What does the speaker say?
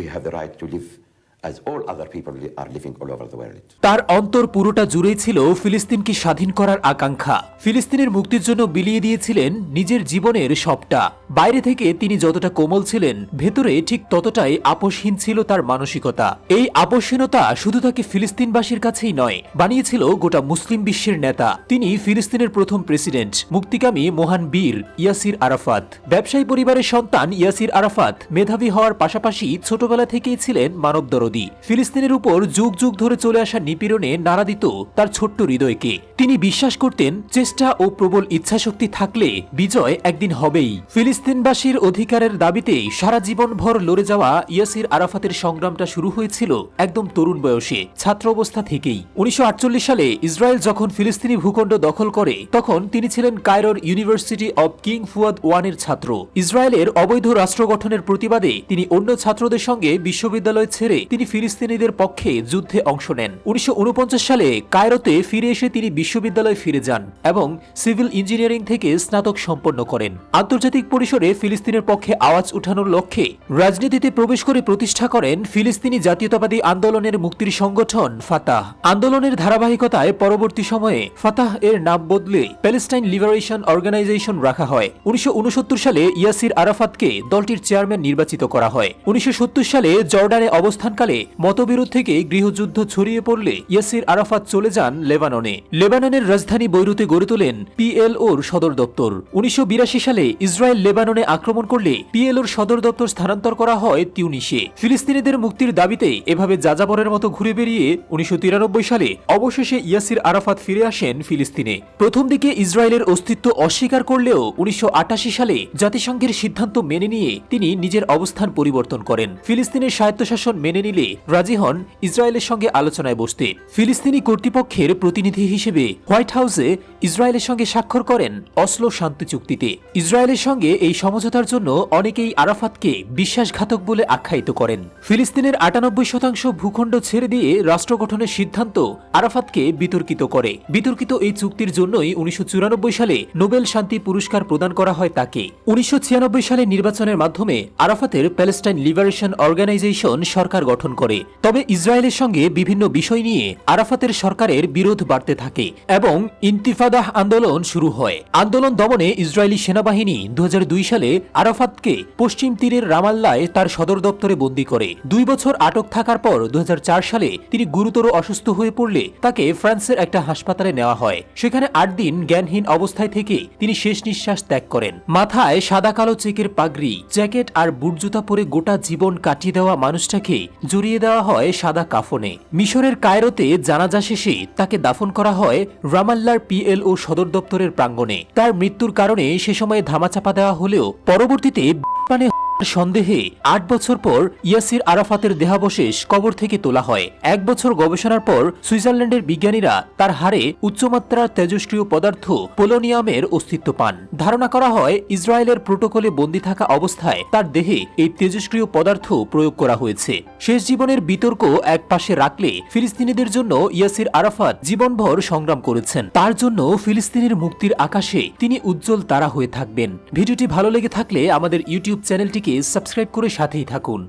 we have the right to live as all other people are living all over the world. তার অন্তর পুরোটা জুড়েই ছিল ফিলিস্তিনকে স্বাধীন করার আকাঙ্ক্ষা ফিলিস্তিনের মুক্তির জন্য বিলিয়ে দিয়েছিলেন নিজের জীবনের সবটা বাইরে থেকে তিনি যতটা কোমল ছিলেন, ভেতরে ঠিক ততটাই আপোষহীন ছিল তার মানসিকতা। এই আপোষহীনতা শুধু তাকে ফিলিস্তিনবাসীর কাছেই নয়, বানিয়েছিল গোটা মুসলিম বিশ্বের নেতা। তিনি ফিলিস্তিনের প্রথম প্রেসিডেন্ট, মুক্তিকামী মহান বীর ইয়াসির আরাফাত। ব্যবসায়ী পরিবারের সন্তান ইয়াসির আরাফাত মেধাবী হওয়ার পাশাপাশি ছোটবেলা থেকেই ছিলেন মানবদরদী ফিলিস্তিনের উপর যুগ যুগ ধরে চলে আসা নিপীড়নে নাড়া দিত তার ছোট্ট হৃদয়কে। তিনি বিশ্বাস করতেন, চেষ্টা ও প্রবল ইচ্ছাশক্তি থাকলে বিজয় একদিন হবেই। ফিলিস্তিনবাসীর অধিকারের দাবিতেই সারা জীবন ভর লড়ে যাওয়া ইয়াসির আরাফাতের সংগ্রামটা শুরু হয়েছিল একদম তরুণ বয়সে, ছাত্র অবস্থা থেকেই। উনিশশো সালে ইসরায়েল যখন ফিলিস্তিনি ভূখণ্ড দখল করে, তখন তিনি ছিলেন কায়রোর ইউনিভার্সিটি অব কিং ফুয়াদ ওয়ানের ছাত্র। ইসরায়েলের অবৈধ রাষ্ট্র গঠনের প্রতিবাদে তিনি অন্য ছাত্রদের সঙ্গে বিশ্ববিদ্যালয় ছেড়ে তিনি ফিলিস্তিনিদের পক্ষে যুদ্ধে অংশ নেন। উনিশশো ঊনপঞ্চাশ সালে কায়রোতে ফিরে এসে তিনি বিশ্ববিদ্যালয়ে ফিরে যান এবং সিভিল ইঞ্জিনিয়ারিং থেকে স্নাতক সম্পন্ন করেন। আন্তর্জাতিক পরিসরে ফিলিস্তিনের পক্ষে আওয়াজ উঠানোর লক্ষ্যে রাজনীতিতে প্রবেশ করে প্রতিষ্ঠা করেন ফিলিস্তিনি জাতীয়তাবাদী আন্দোলনের মুক্তির সংগঠন ফাতাহ। আন্দোলনের ধারাবাহিকতায় পরবর্তী সময়ে ফাতাহ এর নাম বদলে প্যালেস্টাইন লিবারেশন অর্গানাইজেশন রাখা হয়। উনিশশো সালে ইয়াসির আরাফাতকে দলটির চেয়ারম্যান নির্বাচিত করা হয়। উনিশশো সত্তর সালে জর্ডানে অবস্থানকালে মতবিরোধ থেকে গৃহযুদ্ধ ছড়িয়ে পড়লে ইয়াসির আরাফাত চলে যান লেবাননে। লেবাননের রাজধানী বৈরুতে গড়ে তোলেন পিএলওর সদর দপ্তর। উনিশশো বিরাশি সালে ইসরায়েল লেবাননে আক্রমণ করলে পিএলওর সদর দপ্তর স্থানান্তর করা হয় তিউনিসে। ফিলিস্তিনিদের মুক্তির দাবিতে এভাবে যাযাবরের মতো ঘুরে বেরিয়ে উনিশশো সালে অবশেষে ইয়াসির আরাফাত ফিরে আসেন ফিলিস্তিনে। প্রথম দিকে ইসরায়েলের অস্তিত্ব অস্বীকার করলেও উনিশশো সালে জাতিসংঘের সিদ্ধান্ত মেনে নিয়ে তিনি নিজের অবস্থান পরিবর্তন করেন। ফিলিস্তিনের স্বায়ত্তশাসন মেনে নিলে রাজি হন ইসরায়েলের সঙ্গে আলোচনায় বসতে। ফিলিস্তিনি কর্তৃপক্ষের প্রতিনিধি হিসেবে হোয়াইট হাউসে ইসরায়েলের সঙ্গে স্বাক্ষর করেন অসলো শান্তি চুক্তিতে। ইসরায়েলের সঙ্গে এই সমঝোতার জন্য অনেকেই আরাফাতকে বিশ্বাসঘাতক বলে আখ্যায়িত করেন। ফিলিস্তিনের আটানব্বই শতাংশ ভূখণ্ড ছেড়ে দিয়ে রাষ্ট্র গঠনের সিদ্ধান্ত আরাফাতকে বিতর্কিত করে। বিতর্কিত এই চুক্তির জন্যই উনিশশো চুরানব্বই সালে নোবেল শান্তি পুরস্কার প্রদান করা হয় তাকে। উনিশশো সালে নির্বাচনের মাধ্যমে আরাফাতের প্যালেস্টাইন লিবারেশন অর্গানাইজেশন সরকার গঠন করে। তবে ইসরায়েলের সঙ্গে বিভিন্ন বিষয় নিয়ে আরাফাতের সরকারের বিরোধ বাড়তে থাকে এবং ইন্তিফাদাহ আন্দোলন শুরু হয়। আন্দোলন দমনে ইসরায়েলি সেনাবাহিনী দু হাজার সালে আরাফাতকে পশ্চিম তীরের রামাল্লায় তার সদর দপ্তরে বন্দী করে। দুই বছর আটক থাকার পর দু হাজার চার সালে তিনি গুরুতর অসুস্থ হয়ে পড়লে তাকে ফ্রান্সের একটা হাসপাতালে নেওয়া হয়। সেখানে আট দিন জ্ঞানহীন অবস্থায় থেকে তিনি শেষ নিঃশ্বাস ত্যাগ করেন। মাথায় সাদা কালো চেকের পাগড়ি, জ্যাকেট আর বুটজুতা পরে গোটা জীবন কাটিয়ে দেওয়া মানুষটাকে জড়িয়ে দেওয়া হয় সাদা কাফনে। মিশরের কায়রোতে জানাজা শেষে তাকে দাফন করা হয় রামাল্লার পিএলও সদর দপ্তরের প্রাঙ্গণে। তার মৃত্যুর কারণে সে সময় ধামাচাপা দেওয়া হলেও পরবর্তীতে মানে সন্দেহে আট বছর পর ইয়াসির আরাফাতের দেহাবশেষ কবর থেকে তোলা হয়। এক বছর গবেষণার পর সুইজারল্যান্ডের বিজ্ঞানীরা তার হাড়ে উচ্চমাত্রার তেজস্ক্রিয় পদার্থ পোলোনিয়ামের অস্তিত্ব পান। ধারণা করা হয়, ইসরায়েলের প্রোটোকলে বন্দী থাকা অবস্থায় তার দেহে এই তেজস্ক্রিয় পদার্থ প্রয়োগ করা হয়েছে। শেষ জীবনের বিতর্ক এক পাশে রাখলে ফিলিস্তিনিদের জন্য ইয়াসির আরাফাত জীবনভর সংগ্রাম করেছেন। তার জন্য ফিলিস্তিনের মুক্তির আকাশে তিনি উজ্জ্বল তারা হয়ে থাকবেন। ভিডিওটি ভালো লেগে থাকলে আমাদের ইউটিউব সাবস্ক্রাইব করে সাথেই থাকুন।